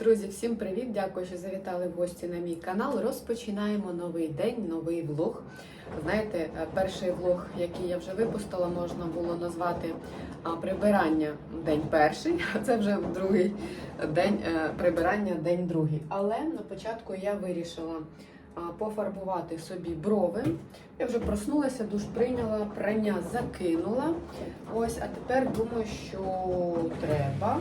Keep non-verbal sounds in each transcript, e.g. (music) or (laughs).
Друзі, всім привіт! Дякую, що завітали в гості на мій канал. Розпочинаємо новий день, новий влог. Знаєте, е, перший влог, який я вже випустила, можна було назвати прибирання день перший, (laughs) а це вже другий день е, прибирання день другий. Але на початку я вирішила пофарбувати собі брови. Я вже проснулася, душ прийняла, прання закинула. Ось, а тепер думаю, що треба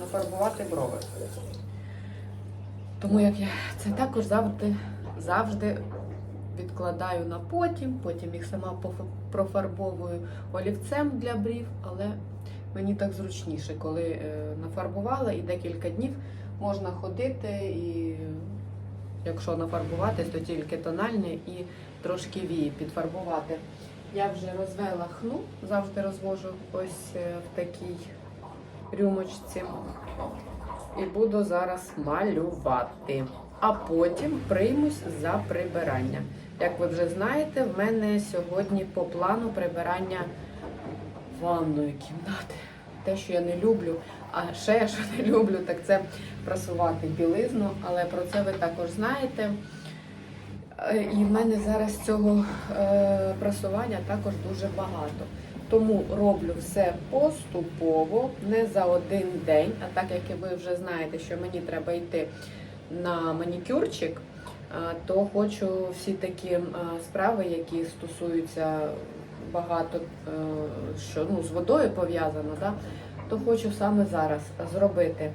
нафарбувати брови. Тому як я це також завжди, завжди відкладаю на потім, потім їх сама профарбовую олівцем для брів, але мені так зручніше, коли е, нафарбувала і декілька днів можна ходити і якщо нафарбуватись, то тільки тональне і трошки вії підфарбувати. Я вже розвела хну, завжди розвожу ось е, в такій рюмочці. І буду зараз малювати. А потім приймусь за прибирання. Як ви вже знаєте, в мене сьогодні по плану прибирання ванної кімнати. Те, що я не люблю, а ще що не люблю, так це прасувати білизну, але про це ви також знаєте. Е, І в мене зараз цього е, прасування також дуже багато. Тому роблю все поступово, не за один день. А так як ви вже знаєте, що мені треба йти на манікюрчик, то хочу всі такі справи, які стосуються багато е, що ну, з водою пов'язано, да, то хочу саме зараз зробити.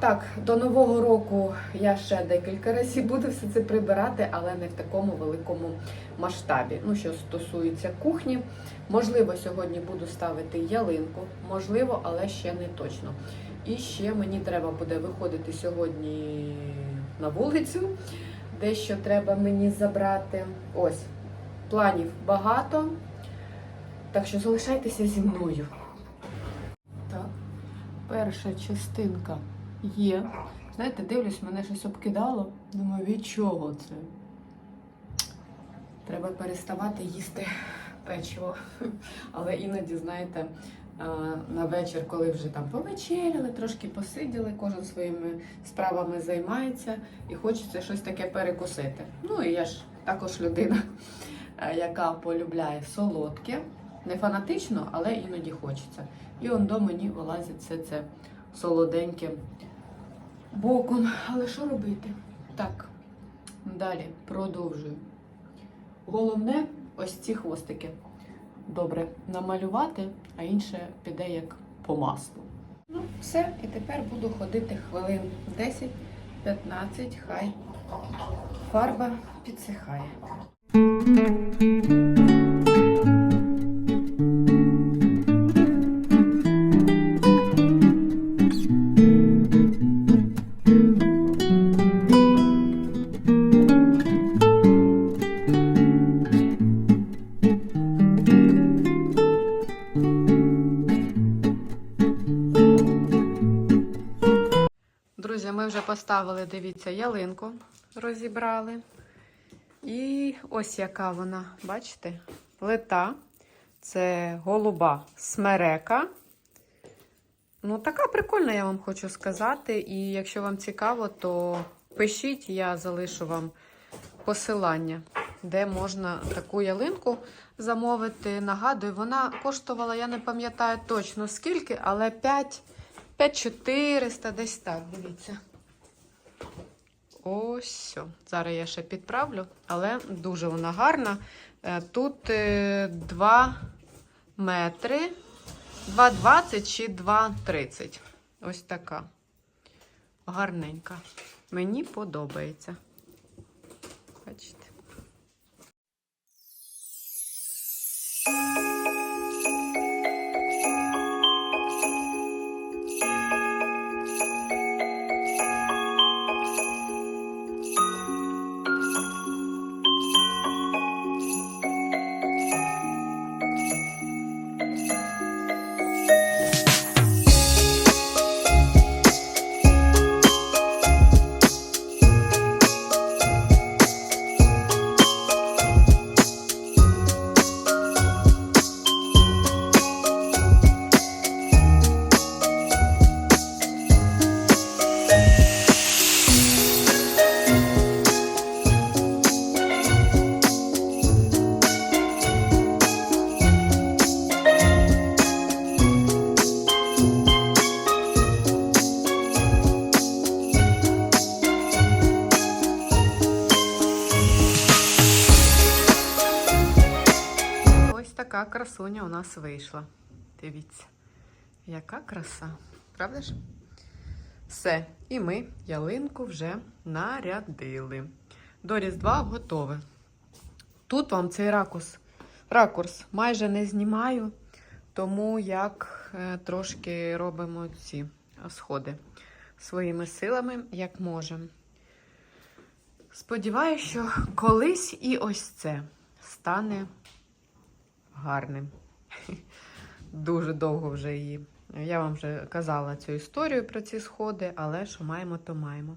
Так, до нового року я ще декілька разів буду все це прибирати, але не в такому великому масштабі. Ну, що стосується кухні, можливо, сьогодні буду ставити ялинку, можливо, але ще не точно. І ще мені треба буде виходити сьогодні на вулицю, дещо треба мені забрати. Ось, планів багато. Так що залишайтеся зі мною. Так, перша частинка є. Знаєте, дивлюсь, мене щось обкидало. Думаю, від чого це? Треба переставати їсти печиво. Але іноді, знаєте, на вечір, коли вже там повечеряли, трошки посиділи, кожен своїми справами займається і хочеться щось таке перекусити. Ну і я ж також людина, е, яка полюбляє солодке, не фанатично, але іноді хочеться. І он до мені вилазить все це солоденьке боком. Але що робити? Так, далі продовжую. Головне ось ці хвостики. Добре намалювати, а інше піде як по маслу. Ну, все, і тепер буду ходити хвилин 10-15, хай фарба підсихає. Ми вже поставили, дивіться, ялинку розібрали. І ось яка вона, бачите? Лета. Це голуба смерека. Ну, така прикольна, я вам хочу сказати. І якщо вам цікаво, то пишіть, я залишу вам посилання, де можна таку ялинку замовити. Нагадую, вона коштувала, я не пам'ятаю точно скільки, але 5 5400, десь так, дивіться. Ось. Зараз я ще підправлю, але дуже вона гарна. Е, Тут 2 метри, 2,20 чи 2,30. Ось така. Гарненька. Мені подобається. Бачите. Нас вийшла. Дивіться, яка краса, правда ж? Все, і ми ялинку вже нарядили. До Різдва готове. Тут вам цей ракурс, ракурс майже не знімаю, тому як е, трошки робимо ці сходи своїми силами, як можемо. Сподіваюся, що колись і ось це стане гарним. Дуже довго вже її. Я вам вже казала цю історію про ці сходи, але що маємо, то маємо.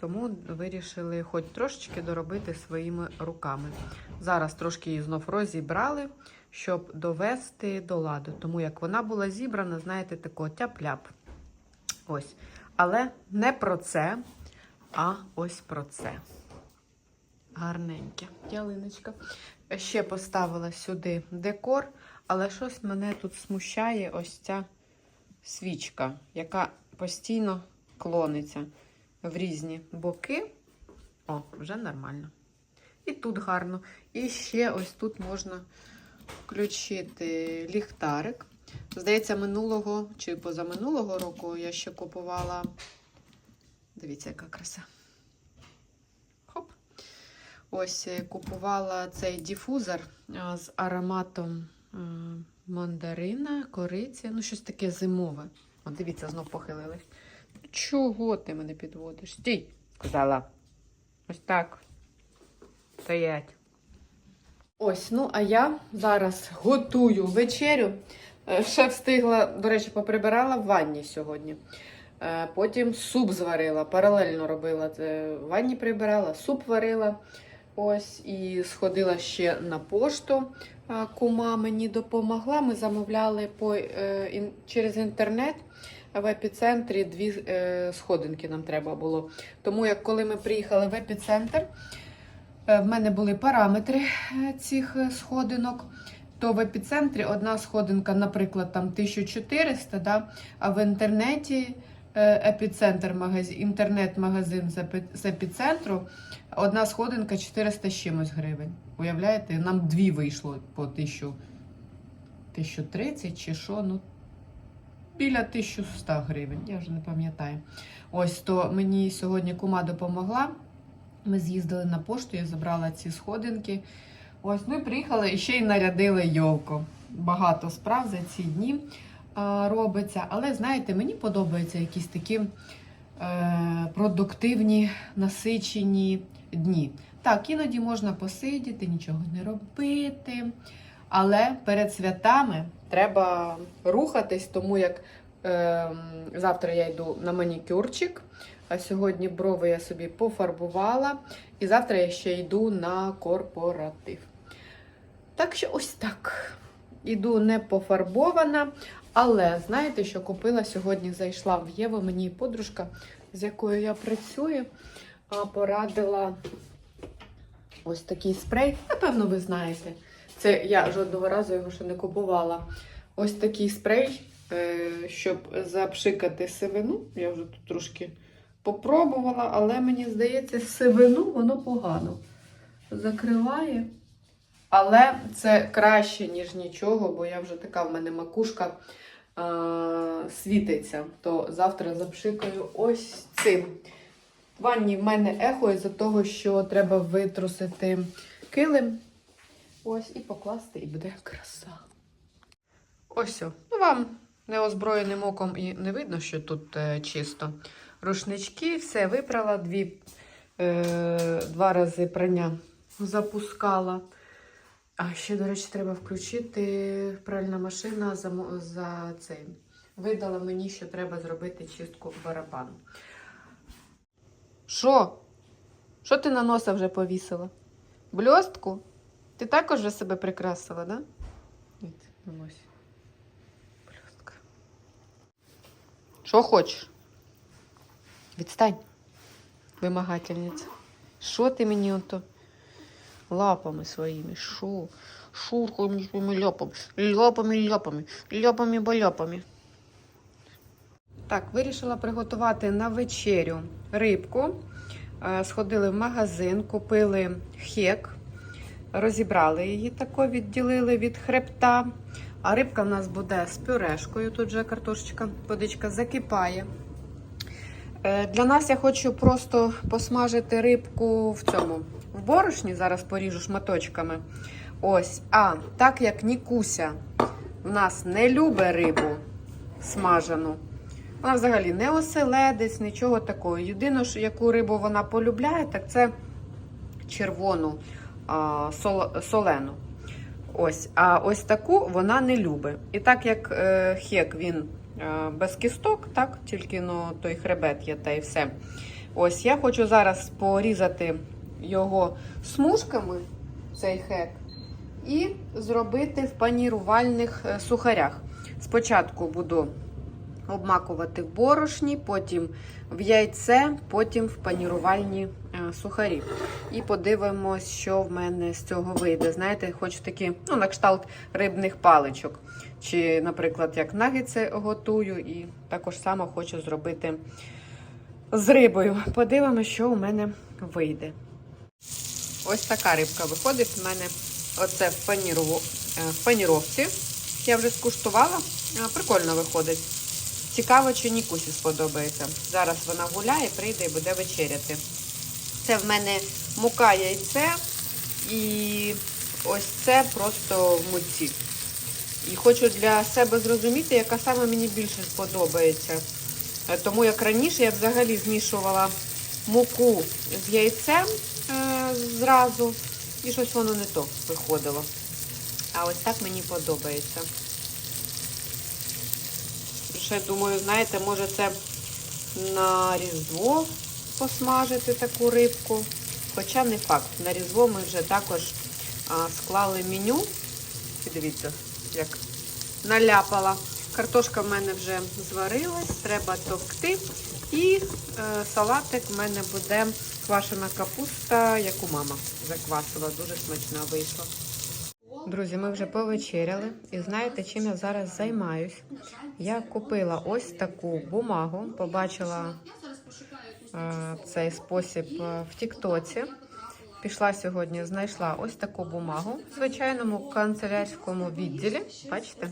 Тому вирішили хоч трошечки доробити своїми руками. Зараз трошки її знов розібрали, щоб довести до ладу. Тому як вона була зібрана, знаєте, тако тяп-ляп. Ось. Але не про це, а ось про це. Гарненьке. Ялиночка. Ще поставила сюди декор, але щось мене тут смущає ось ця свічка, яка постійно клониться в різні боки. О, вже нормально. І тут гарно. І ще ось тут можна включити ліхтарик. Здається, минулого чи позаминулого року я ще купувала. Дивіться, яка краса. Хоп. Ось е, купувала цей дифузор з ароматом мандарина, кориці, ну щось таке зимове. О, дивіться, знов похилилась. Чого ти мене підводиш? Стій, сказала. Ось так. Стоять. Ось, ну а я зараз готую вечерю. Е, Ще встигла, до речі, поприбирала в ванні сьогодні. Е, Потім суп зварила, паралельно робила це. В ванні прибирала, суп варила. Ось, і сходила ще на пошту. Кума мені допомогла. Ми замовляли по, е, через інтернет в епіцентрі дві е, сходинки нам треба було. Тому як коли ми приїхали в епіцентр, е, в мене були параметри цих сходинок. То в епіцентрі одна сходинка, наприклад, там 1400, да? а в інтернеті епіцентр магазин, інтернет-магазин з епіцентру, одна сходинка 400 з чимось гривень. Уявляєте, нам дві вийшло по 1000, 1030 чи що, ну біля 1100 гривень, я вже не пам'ятаю. Ось то мені сьогодні кума допомогла. Ми з'їздили на пошту, я забрала ці сходинки. Ось, і приїхали і ще й нарядили йолку. Багато справ за ці дні робиться. Але знаєте, мені подобаються якісь такі е, продуктивні, насичені дні. Так, іноді можна посидіти, нічого не робити. Але перед святами треба рухатись, тому як е, завтра я йду на манікюрчик, а сьогодні брови я собі пофарбувала. І завтра я ще йду на корпоратив. Так що ось так. Іду не пофарбована, але знаєте, що купила сьогодні? Зайшла в Єву, мені подружка, з якою я працюю, порадила ось такий спрей. Напевно, ви знаєте. Це я жодного разу його ще не купувала. Ось такий спрей, е, щоб запшикати сивину. Я вже тут трошки попробувала, але мені здається, сивину воно погано закриває. Але це краще, ніж нічого, бо я вже така в мене макушка світиться. То завтра запшикаю ось цим. В ванні в мене ехо із-за того, що треба витрусити килим. Ось і покласти, і буде краса. Ось. о. Ну, вам неозброєним оком і не видно, що тут е, чисто. Рушнички, все випрала, дві, е, два рази прання запускала. А ще, до речі, треба включити пральна машина за, за цей. Видала мені, що треба зробити чистку барабану. Що? Що ти на носа вже повісила? Бльостку? Ти також вже себе прикрасила, да? Ні, на носі. Бльостка. Що хочеш? Відстань, вимагательниця. Що ти мені ото лапами своїми? Що? Шурками своїми ляпами, ляпами, ляпами, ляпами, баляпами. Так, вирішила приготувати на вечерю рибку. Е, Сходили в магазин, купили хек розібрали її тако, відділили від хребта. А рибка в нас буде з пюрешкою. Тут же картошечка, водичка закипає. Е, Для нас я хочу просто посмажити рибку в цьому в борошні. Зараз поріжу шматочками. Ось. А так як Нікуся в нас не любить рибу смажену. Вона взагалі не оселедець, нічого такого. Єдине, яку рибу вона полюбляє, так це червону а, сол- солену. Ось, а ось таку вона не любить. І так як е, хек він без кісток, так, тільки ну, той хребет є та і все. Ось я хочу зараз порізати його смужками, цей хек, і зробити в панірувальних е, сухарях. Спочатку буду обмакувати в борошні, потім в яйце, потім в панірувальні е, сухарі. І подивимось, що в мене з цього вийде. Знаєте, хочу такі, ну, на кшталт рибних паличок. Чи, наприклад, як нагетси готую, і також само хочу зробити з рибою. Подивимось, що у мене вийде. Ось така рибка виходить. У мене оце в, е, в паніровці. Я вже скуштувала. Прикольно виходить. Цікаво, чи Нікусі сподобається. Зараз вона гуляє, прийде і буде вечеряти. Це в мене мука яйце і ось це просто в муці. І хочу для себе зрозуміти, яка саме мені більше сподобається. Е, Тому як раніше я взагалі змішувала муку з яйцем е, зразу, і щось воно не то виходило. А ось так мені подобається. Ще думаю, знаєте, може це на Різдво посмажити таку рибку. Хоча не факт. На Різдво ми вже також а, склали меню. І дивіться, як наляпала. Картошка в мене вже зварилась, треба товкти. І е, салатик в мене буде квашена капуста, яку мама заквасила. Дуже смачна вийшла. Друзі, ми вже повечеряли. І знаєте, чим я зараз займаюсь? Я купила ось таку бумагу, побачила е, цей спосіб е, в Тіктоці. Пішла сьогодні, знайшла ось таку бумагу в звичайному канцелярському відділі. Бачите,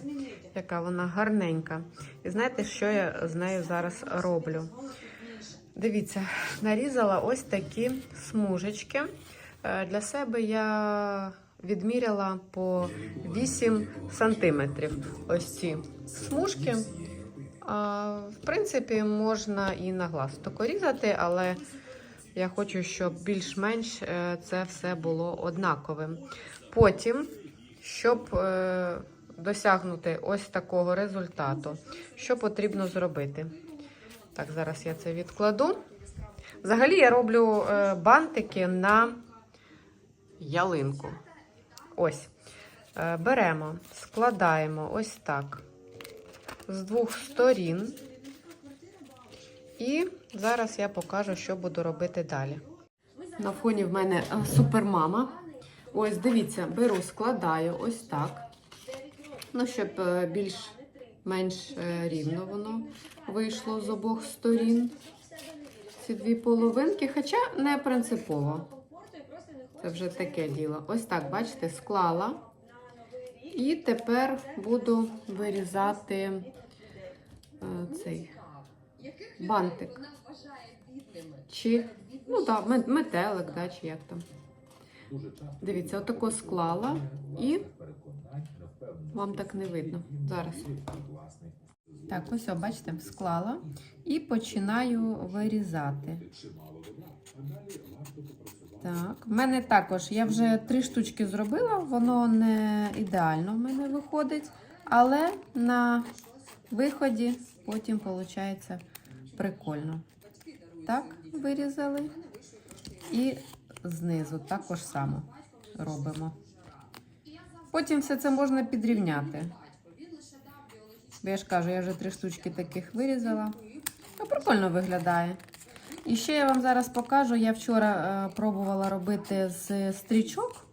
яка вона гарненька. І знаєте, що я з нею зараз роблю? Дивіться, нарізала ось такі смужечки. Е, Для себе я відміряла по 8 сантиметрів. Ось ці смужки. А, в принципі, можна і на глаз тако різати, але я хочу, щоб більш-менш е, це все було однаковим. Потім, щоб е, досягнути ось такого результату, що потрібно зробити? Так, зараз я це відкладу. Взагалі я роблю е, бантики на ялинку. Ось. Е, Беремо, складаємо ось так з двох сторін. І зараз я покажу, що буду робити далі. На фоні в мене е, супермама. Ось, дивіться, беру, складаю ось так. Ну, щоб е, більш-менш рівно воно вийшло з обох сторін. Ці дві половинки, хоча не принципово. Це вже таке діло. Ось так, бачите, склала. І тепер буду вирізати е, цей бантик. Чи, ну так, да, метелик, да, чи як там. Дивіться, отако склала і вам так не видно. Зараз. Так, ось, о, бачите, склала і починаю вирізати. Так, в мене також, я вже три штучки зробила, воно не ідеально в мене виходить, але на виході потім виходить прикольно. Так, вирізали. І знизу також само робимо. Потім все це можна підрівняти. Бо я ж кажу, я вже три штучки таких вирізала. Ну, прикольно виглядає. І ще я вам зараз покажу. Я вчора е, пробувала робити з стрічок.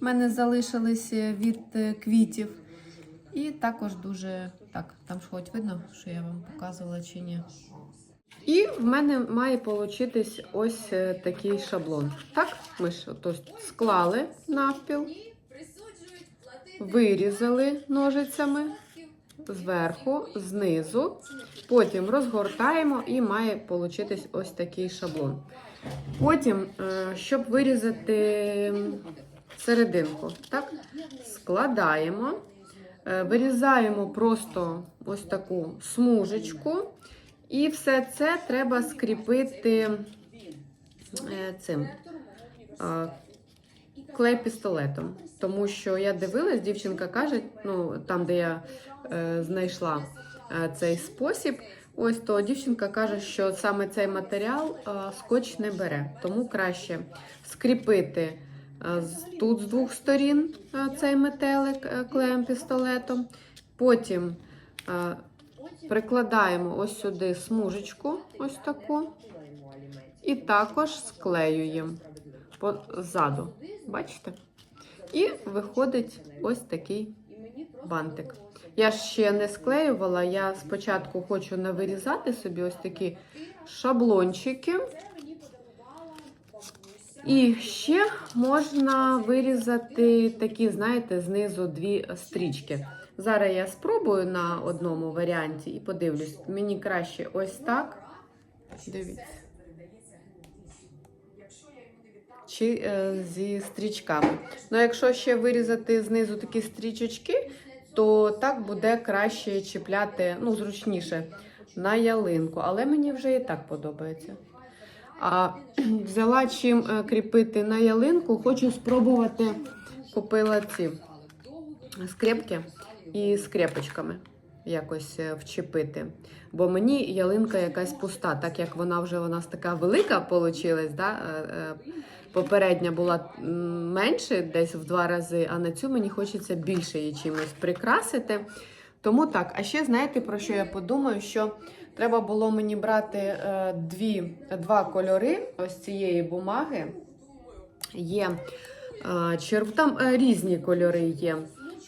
У мене залишились від е, квітів. І також дуже. Так, там ж хоч видно, що я вам показувала чи ні. І в мене має получитись ось е, такий шаблон. Так, ми ж ото склали навпіл, вирізали ножицями зверху, знизу, потім розгортаємо і має получитись ось такий шаблон. Потім, е, щоб вирізати серединку, так, складаємо, е, вирізаємо просто ось таку смужечку. І все це треба скріпити е, цим е, клей-пістолетом. Тому що я дивилась, дівчинка каже, ну там, де я е, знайшла е, цей спосіб, ось то дівчинка каже, що саме цей матеріал е, скотч не бере. Тому краще скріпити е, тут з двох сторін е, цей метелик е, клеєм-пістолетом. Потім е, Прикладаємо ось сюди смужечку, ось таку, і також склеюємо позаду. Бачите? І виходить ось такий бантик. Я ще не склеювала, я спочатку хочу навирізати собі ось такі шаблончики. І ще можна вирізати такі, знаєте, знизу дві стрічки. Зараз я спробую на одному варіанті і подивлюсь. Мені краще ось так. Дивіться. Чи е, зі стрічками. Ну, якщо ще вирізати знизу такі стрічечки, то так буде краще чіпляти, ну, зручніше на ялинку. Але мені вже і так подобається. А (clears throat) взяла чим е, кріпити на ялинку, хочу спробувати. Купила ці скрепки і скрепочками якось е, вчепити. Бо мені ялинка якась пуста, так як вона вже у нас така велика получилась, да? Попередня була менше, десь в два рази, а на цю мені хочеться більше її чимось прикрасити. Тому так, а ще знаєте про що я подумаю? Що треба було мені брати е, дві, два кольори ось цієї бумаги. Є е, черв... там е, різні кольори є.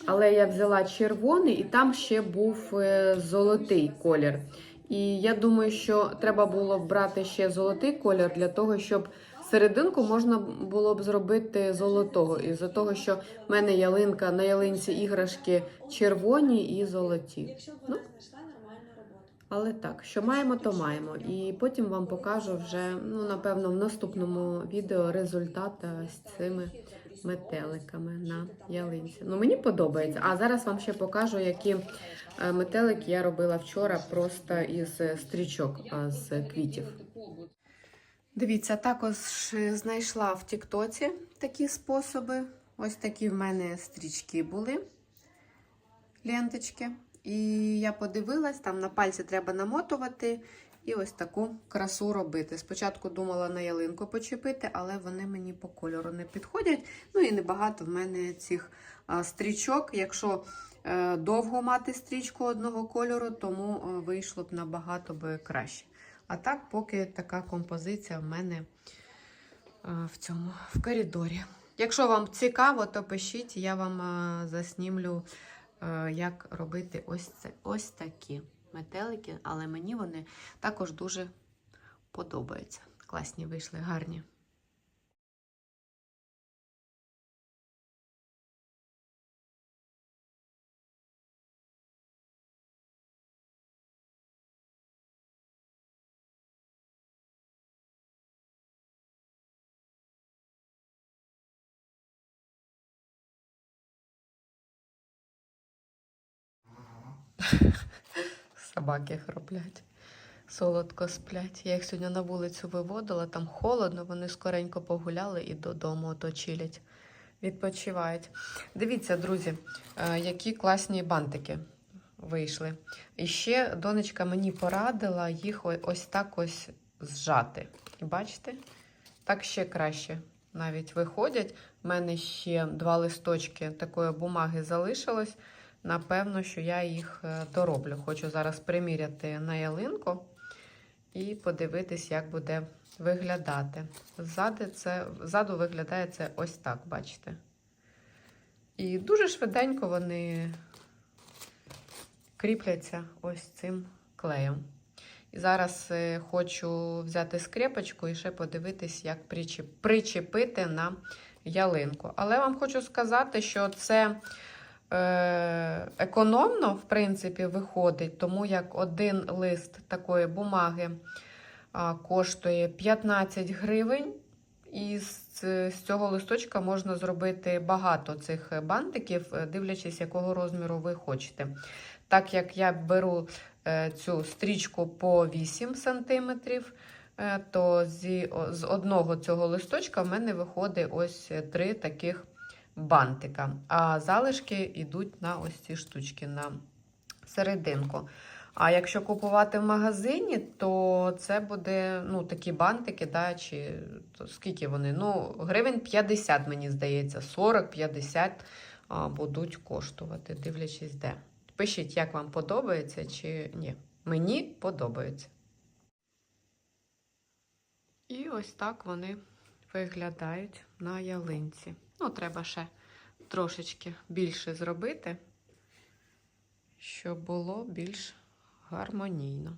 Але я взяла червоний, і там ще був золотий колір. І я думаю, що треба було брати ще золотий колір для того, щоб серединку можна було б зробити золотого. Із-за того, що в мене ялинка на ялинці іграшки червоні і золоті. Якщо б Ну. Але так, що маємо, то маємо. І потім вам покажу вже, ну, напевно, в наступному відео результат е, з цими метеликами на ялинці. Ну, мені подобається. А зараз вам ще покажу, які е, метелики я робила вчора просто із е, стрічок, з квітів. Дивіться, також знайшла в Тіктоці такі способи. Ось такі в мене стрічки були, ленточки. І я подивилась, там на пальці треба намотувати і ось таку красу робити. Спочатку думала на ялинку почепити, але вони мені по кольору не підходять. Ну і небагато в мене цих стрічок. Якщо е, довго мати стрічку одного кольору, тому е, вийшло б набагато краще. А так, поки така композиція в мене е, в цьому в коридорі. Якщо вам цікаво, то пишіть, я вам е, заснімлю, е, як робити ось це ось такі метелики, але мені вони також дуже подобаються. Класні вийшли, гарні. Собаки хроплять, солодко сплять. Я їх сьогодні на вулицю виводила, там холодно, вони скоренько погуляли і додому ото чилять, відпочивають. Дивіться, друзі, е, які класні бантики вийшли. І ще донечка мені порадила їх ось так ось зжати. І бачите? Так ще краще навіть виходять. У мене ще два листочки такої бумаги залишилось. Напевно, що я їх е, дороблю. Хочу зараз приміряти на ялинку і подивитись, як буде виглядати. Ззаду, це, ззаду виглядає це ось так, бачите. І дуже швиденько вони кріпляться ось цим клеєм. І зараз е, хочу взяти скрепочку і ще подивитись, як причеп- причепити на ялинку. Але вам хочу сказати, що це економно, в принципі, виходить, тому як один лист такої бумаги коштує 15 гривень. І з, цього листочка можна зробити багато цих бантиків, е, дивлячись, якого розміру ви хочете. Так як я беру е, цю стрічку по 8 см, е, то з одного цього листочка в мене виходить ось три таких бантика. А залишки йдуть на ось ці штучки на серединку. А якщо купувати в магазині, то це буде ну, такі бантики, да, чи то скільки вони? Ну, гривень 50, мені здається, 40-50 будуть коштувати, дивлячись де. Пишіть, як вам подобається чи ні. Мені подобається. І ось так вони виглядають на ялинці. Ну, треба ще трошечки більше зробити, щоб було більш гармонійно.